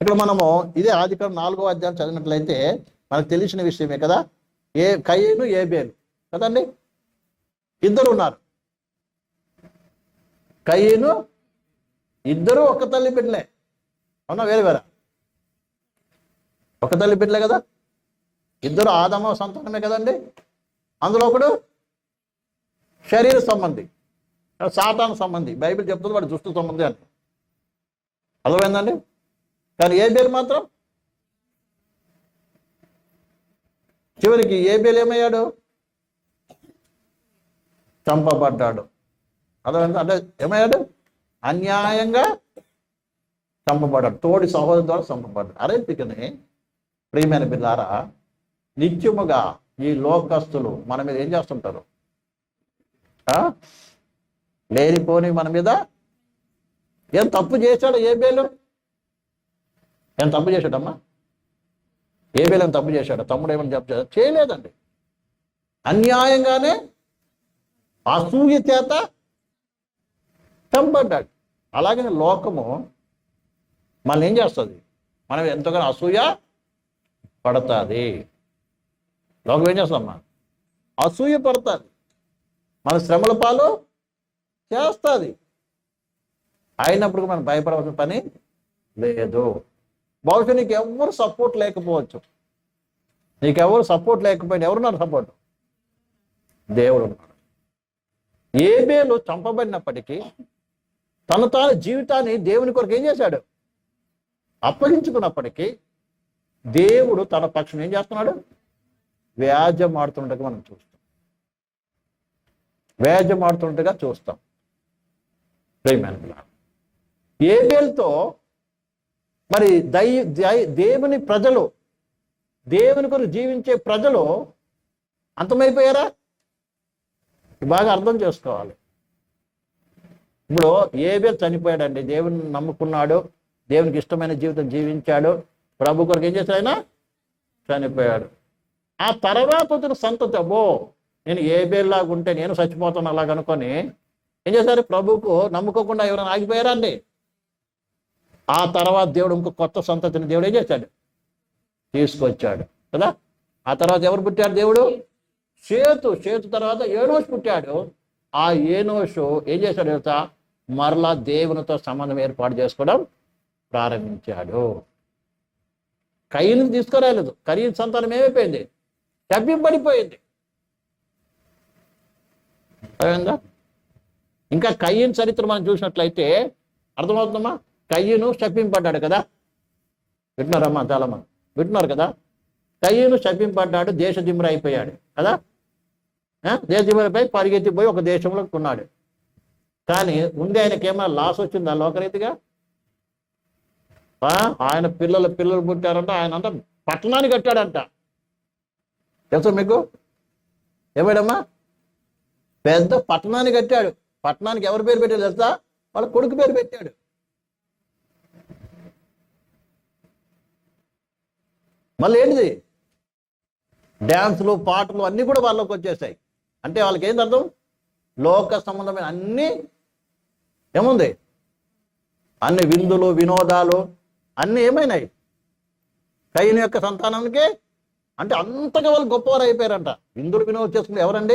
ఇక్కడ మనము ఇదే ఆదికారం నాలుగో అధ్యాయం చదివినట్లయితే మనకు తెలిసిన విషయమే కదా. ఏ కయ్యను ఏ బేలు కదండి? ఇద్దరు ఉన్నారు. కయ్యను ఇద్దరు ఒక తల్లి బిడ్డలే. అవునా వేరే వేరే? ఒక తల్లి బిడ్డలే కదా. ఇద్దరు ఆదమ సంతానమే కదండి. అందులో ఒకడు శరీర సంబంధి సాతాన సంబంధి. బైబిల్ చెప్తుంది వాడు దుష్టు సంబంధి అని. అర్థమైందండి? కానీ ఏ మాత్రం? చివరికి ఏ ఏమయ్యాడు? చంపబడ్డాడు. అర్థమైంది? అంటే ఏమయ్యాడు? అన్యాయంగా చంపబడ్డాడు. తోడి సహోదరు ద్వారా చంపబడ్డాడు. అరే తికని ప్రియమైన బిల్లారా నిత్యముగా ఈ లోకస్తులు మన మీద ఏం చేస్తుంటారు? ఆ? లేనిపోని మన మీద ఏం తప్పు చేశాడు ఏ బేలు? ఏమైనా తప్పు చేశాడమ్మా? ఏ బేలు తప్పు చేశాడు? తమ్ముడు ఏమని చేశాడు? చేయలేదండి. అన్యాయంగానే అసూయ చేత చంపడ్డాడు. అలాగే లోకము మనల్ని ఏం చేస్తుంది? మనం ఎంతగానో అసూయ పడుతుంది. లోకం ఏం చేస్తామ్మా అసూయ పడుతుంది. మన శ్రమల పాలు చేస్తుంది. అయినప్పుడు మనం భయపడవలసిన పని లేదు. బహుశా నీకు ఎవరు సపోర్ట్ లేకపోవచ్చు. నీకెవరు సపోర్ట్ లేకపోయినా ఎవరున్నారు సపోర్ట్ దేవుడు ఉన్నాడు. ఏ బేలు చంపబడినప్పటికీ తన తాను జీవితాన్ని దేవుని కొరకు ఏం చేశాడు? అప్పగించుకున్నప్పటికీ దేవుడు తన పక్షం ఏం చేస్తున్నాడు? వ్యాజ్యం ఆడుతుండగా మనం చూస్తాం. వ్యాజ్యం ఆడుతుండగా చూస్తాం. ప్రేమైన ఏ బేల్తో మరి దై దై- దేవుని ప్రజలు దేవుని కొరకు జీవించే ప్రజలు అంతమైపోయారా? బాగా అర్థం చేసుకోవాలి. ఇప్పుడు ఏబే చనిపోయాడండి. దేవుని నమ్ముకున్నాడు. దేవునికి ఇష్టమైన జీవితం జీవించాడు. ప్రభు కొరకు ఏం చేశాడు ఆయన? చనిపోయాడు. ఆ తర్వాత వచ్చిన సంతతి అబ్బో నేను ఏబేలాగుంటే ఉంటే నేను చచ్చిపోతాను అలాగనుకొని ఏం చేశారు? ప్రభుకు నమ్ముకోకుండా ఎవరైనా ఆగిపోయారా అండి? ఆ తర్వాత దేవుడు ఇంకో కొత్త సంతతిని దేవుడు ఏం చేశాడు. తీసుకొచ్చాడు. కదా? ఆ తర్వాత ఎవరు పుట్టాడు దేవుడు? చేతు చేతు తర్వాత ఏనోషు పుట్టాడు. ఆ ఏనోషు ఏం చేశాడు తెలుసా? మరలా దేవునితో సంబంధం ఏర్పాటు చేసుకోవడం ప్రారంభించాడు. కయ్యను తీసుకురాలేదు. కయ్యని సంతానం ఏమైపోయింది? పడిపోయింది అర్థమైందా? ఇంకా కయ్యన్ చరిత్ర మనం చూసినట్లయితే అర్థమవుతుందమ్మా? కయ్యను శపింపడ్డాడు కదా? వింటున్నారమ్మా చాలామంది వింటున్నారు కదా? కయ్యను శపింపడ్డాడు దేశదిమ్ర అయిపోయాడు కదా? ఆ? పరిగెత్తిపోయి ఒక దేశంలో కొన్నాడు. కానీ ఉండి ఆయనకి ఏమైనా లాస్ వచ్చిందా లోకరీతిగా? ఆ? ఆయన పిల్లలు పిల్లలు పుట్టారంట ఆయన అంట పట్టణాన్ని కట్టాడంట. తెలుసా మీకు? ఏమాడమ్మా? పెద్ద పట్టణాన్ని కట్టాడు. పట్టణానికి ఎవరి పేరు పెట్టాడు తెలుసా? వాళ్ళ కొడుకు పేరు పెట్టాడు. మళ్ళీ ఏంటిది? డ్యాన్సులు పాటలు అన్నీ కూడా వాళ్ళకి వచ్చేసాయి. అంటే వాళ్ళకి ఏంటి అర్థం? లోక సంబంధమైన అన్నీ ఏముంది? అన్ని విందులు వినోదాలు అన్నీ ఏమైనాయి? కయ్యని యొక్క సంతానానికి అంటే అంతగా వాళ్ళు గొప్పవారు అయిపోయారంట. విందులు వినోదం చేసుకుంటే ఎవరండి?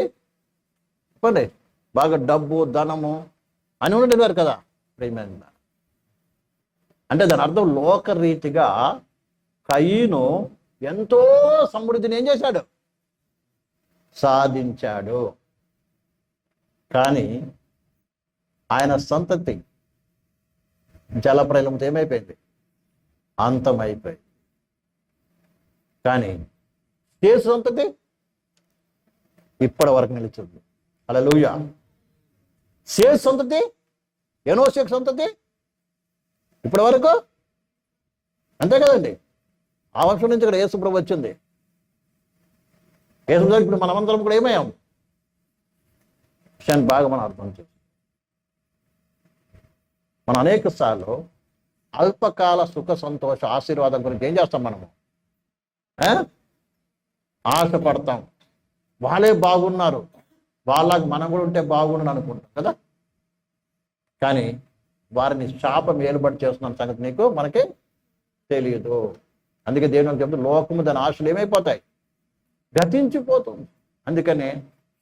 చెప్పండి. బాగా డబ్బు ధనము అని ఉండేవారు కదా. ప్రేమ అంటే దాని అర్థం లోకరీతిగా కయ్యను ఎంతో సమృద్ధిని ఏం చేశాడు? సాధించాడు. కానీ ఆయన సంతతి జలప్రలయంతో ఏమైపోయింది? అంతమైపోయింది. కానీ కేసు సంతతి ఇప్పటి వరకు నిలిచింది. అలా లూయ సేస్ సంతతి ఎనోషేక్ సంతతి ఇప్పటి వరకు అంతే కదండి. ఆ వంశం నుంచి ఇక్కడ యేసుప్రభు వచ్చింది. యేసుప్రభు ఇప్పుడు మనమందరం కూడా ఏమయ్యాం? విషయాన్ని బాగా మనం అర్థం చేస్తాం మనం అనేక సార్లు అల్పకాల సుఖ సంతోష ఆశీర్వాదం గురించి ఏం చేస్తాం మనము? ఆ? ఆశపడతాం. వాళ్ళే బాగున్నారు. వాళ్ళకి మనం కూడా ఉంటే బాగుండు అనుకుంటాం కదా? కానీ వారిని శాపం ఏలుబడి చేస్తున్న సంగతి నీకు మనకి తెలియదు. అందుకే దేవుని చెప్తే లోకము దాని ఆశలు ఏమైపోతాయి? గతించిపోతుంది. అందుకనే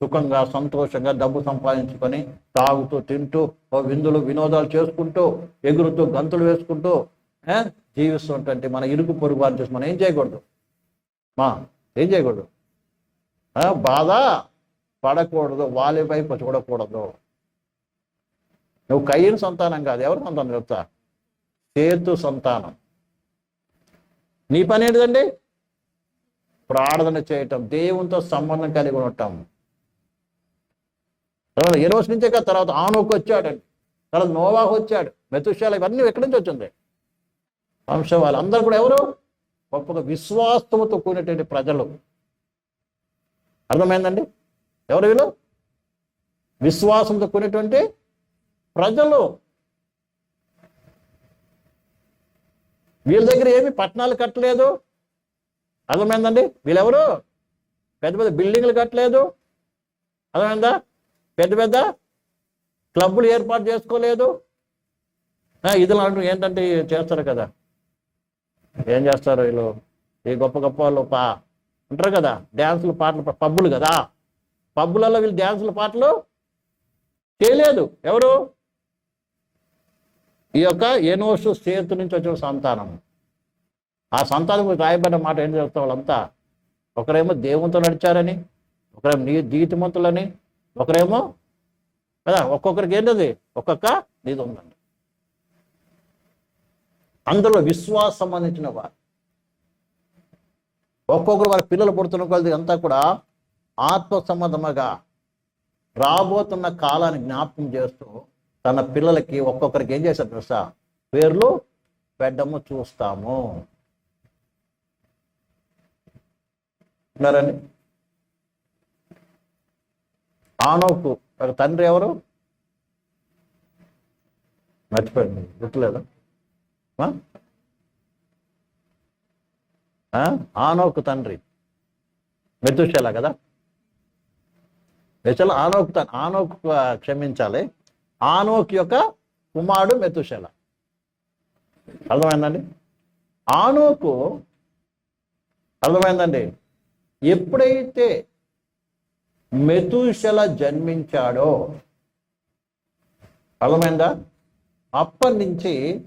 సుఖంగా సంతోషంగా డబ్బు సంపాదించుకొని తాగుతూ తింటూ ఓ విందులు వినోదాలు చేసుకుంటూ ఎగురుతూ గంతులు వేసుకుంటూ ఏ, జీవిస్తుంటే మన ఇరుకు పొరుగు వారిని చూసి మనం ఏం చేయకూడదు? మా ఏం చేయకూడదు? ఆ, బాధ పడకూడదు వాళ్ళ వైపు చూడకూడదు. నువ్వు కయ్యని సంతానం కాదు ఎవరి సంతానం చెప్తా? సేతు సంతానం. నీ పని ఏంటిదండి? ప్రార్థన చేయటం దేవునితో సంబంధం కలిగి ఉండటం. తర్వాత ఏ రోజు నుంచే కదా తర్వాత ఆనోకు వచ్చాడండి తర్వాత నోవాహు వచ్చాడు. మెతుషాల ఇవన్నీ ఎక్కడి నుంచి వచ్చింది? వంశం వాళ్ళందరూ కూడా ఎవరు? గొప్పగా విశ్వాసముతో కూడినటువంటి ప్రజలు. అర్థమైందండి? ఎవరు వీళ్ళు? విశ్వాసంతో కూడినటువంటి ప్రజలు. వీళ్ళ దగ్గర ఏమి పట్టణాలు కట్టలేదు. అర్థమైందండి? వీళ్ళెవరు? పెద్ద పెద్ద బిల్డింగ్లు కట్టలేదు. అర్థమైందా? పెద్ద పెద్ద క్లబ్బులు ఏర్పాటు చేసుకోలేదు. ఇది ఇదిలా ఏంటంటే చేస్తారు కదా. ఏం చేస్తారు వీళ్ళు? ఈ గొప్ప గొప్ప వాళ్ళు పా ఉంటారు కదా. డ్యాన్సులు పాటలు పబ్బులు కదా. పబ్బులలో వీళ్ళు డ్యాన్సులు పాటలు చేయలేదు. ఎవరు? ఈ యొక్క ఏనోసు సేతు నుంచి వచ్చిన సంతానం. ఆ సంతానం రాయబడిన మాట ఏం చెప్తాం వాళ్ళంతా? ఒకరేమో దేవునితో నడిచారని ఒకరేమో నీ నీతిమంతులని ఒకరేమో కదా ఒక్కొక్కరికి ఏంటది? ఒక్కొక్క నీది ఉందండి. అందులో విశ్వాసం సంబంధించిన వారు. ఒక్కొక్కరు వారి పిల్లలు పుడుతున్న కొలది అంతా కూడా ఆత్మ సంబంధముగా రాబోతున్న కాలాన్ని జ్ఞాపకం చేస్తూ తన పిల్లలకి ఒక్కొక్కరికి ఏం చేశారు తెలుసా? పేర్లు పెడ్డము చూస్తాము. ఉన్నారండి? ఆనోకు ఒక తండ్రి ఎవరు? మర్చిపోయింది గుర్తులేదా? ఆ? ఆనోకు తండ్రి. మెతుషేలా కదా? మెతుల ఆనోకు ఆనోకు క్షమించాలి. ఆనోక్ యొక్క కుమారుడు మెతుషల. అర్థమైందండి? ఆనోకు అర్థమైందండి? ఎప్పుడైతే మెతుషల జన్మించాడో అర్థమైందా? అప్పటి నుంచి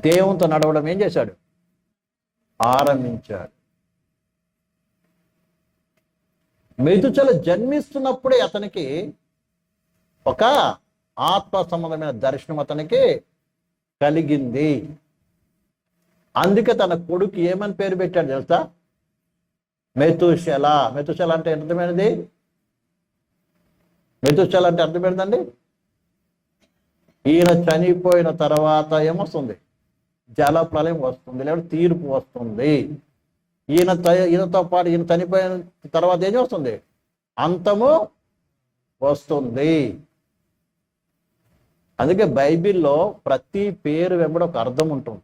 దేవునితో నడవడం ఏం చేశాడు? ఆరంభించాడు. మెతుచల జన్మిస్తున్నప్పుడే అతనికి ఒక ఆత్మ సంబంధమైన దర్శనం అతనికి కలిగింది. అందుకే తన కొడుకు ఏమని పేరు పెట్టాడు తెలుసా? మెతుశల. మెతుశల అంటే అర్థమైనది? మెతుశల అంటే అర్థమైనదండి? ఈయన చనిపోయిన తర్వాత ఏమొస్తుంది? జల ప్రళయం వస్తుంది లేదంటే తీర్పు వస్తుంది. ఈయన ఈయనతో పాటు ఈయన చనిపోయిన తర్వాత ఏం వస్తుంది అంతము వస్తుంది. అందుకే బైబిల్లో ప్రతి పేరు వెంబడి ఒక అర్థం ఉంటుంది.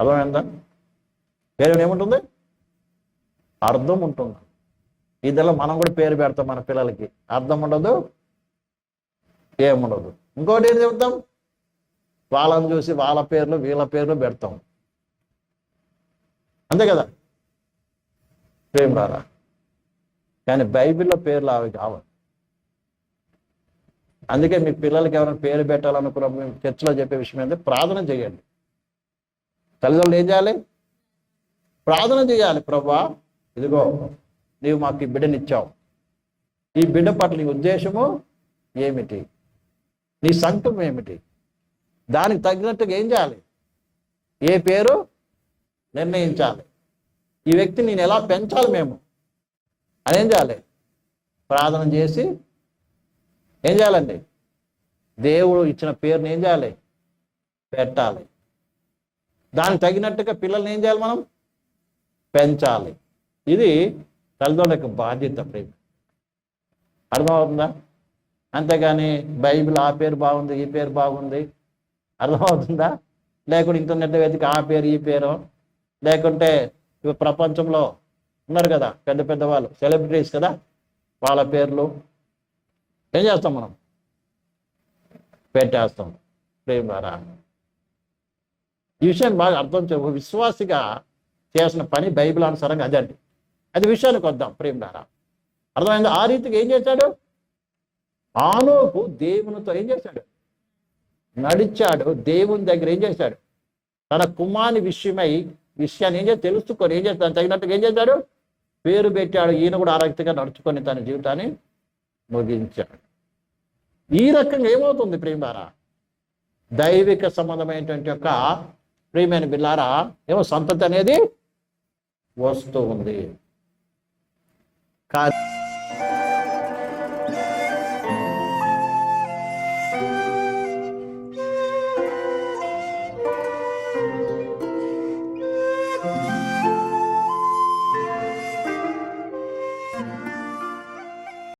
అర్థమైందా? పేరు ఏముంటుంది? అర్థం ఉంటుంది. ఇదిలో మనం కూడా పేరు పెడతాం మన పిల్లలకి. అర్థం ఉండదు? ఏముండదు ఇంకోటి ఏం చెప్తాం? వాళ్ళని చూసి వాళ్ళ పేర్లు వీళ్ళ పేర్లు పెడతాం. అంతే కదా? ప్రేమ రారా కానీ బైబిల్లో పేర్లు అవి కావాలి అందుకే మీ పిల్లలకి ఎవరైనా పేరు పెట్టాలనుకున్న మేము చర్చలో చెప్పే విషయం ఏంటంటే ప్రార్థన చేయండి. తల్లిదండ్రులు ఏం చేయాలి? ప్రార్థన చేయాలి. ప్రభా ఇదిగో నీవు మాకు ఈ బిడ్డనిచ్చావు ఈ బిడ్డ పట్ల నీ ఉద్దేశము ఏమిటి? నీ సంకల్పం ఏమిటి? దానికి తగినట్టుగా ఏం చేయాలి? ఏ పేరు నిర్ణయించాలి. ఈ వ్యక్తిని నేను ఎలా పెంచాలి మేము? అదేం చేయాలి? ప్రార్థన చేసి ఏం చేయాలండి? దేవుడు ఇచ్చిన పేరుని ఏం చేయాలి? పెట్టాలి. దానికి తగినట్టుగా పిల్లల్ని ఏం చేయాలి మనం? పెంచాలి. ఇది తల్లిదండ్రుల యొక్క బాధ్యత ప్రేమ. అర్థమవుతుందా? అంతేగాని బైబిల్ ఆ పేరు బాగుంది ఈ పేరు బాగుంది. అర్థమవుతుందా? లేకుంటే ఇంటర్నెట్ వెతికి ఆ పేరు ఈ పేరు. లేకుంటే ఇప్పుడు ప్రపంచంలో ఉన్నారు కదా పెద్ద పెద్ద వాళ్ళు సెలబ్రిటీస్ కదా వాళ్ళ పేర్లు. ఏం చేస్తాం మనం? పెట్టేస్తాం. ప్రేమ ద్వారా ఈ విషయాన్ని బాగా అర్థం చే విశ్వాసిగా చేసిన పని బైబిల్ అనుసారంగా అదండి అది విషయానికి వద్దాం ప్రేమడారా అర్థమైంది? ఆ రీతికి ఏం చేశాడు? ఆనోకు దేవునితో ఏం చేశాడు? నడిచాడు దేవుని దగ్గర ఏం చేశాడు? తన కుమారుని విషయమై విషయాన్ని ఏం చేసి తెలుసుకొని ఏం చేస్తాను తగినట్టుగా ఏం చేశాడు? పేరు పెట్టాడు. ఈయన కూడా ఆ రక్తిగా నడుచుకొని తన జీవితాన్ని ముగించాడు. ఈ రకంగా ఏమవుతుంది ప్రేమారా దైవిక సంబంధమైనటువంటి యొక్క ప్రియమైన బిల్లారా ఏమో సంతతి అనేది వస్తూ ఉంది. కా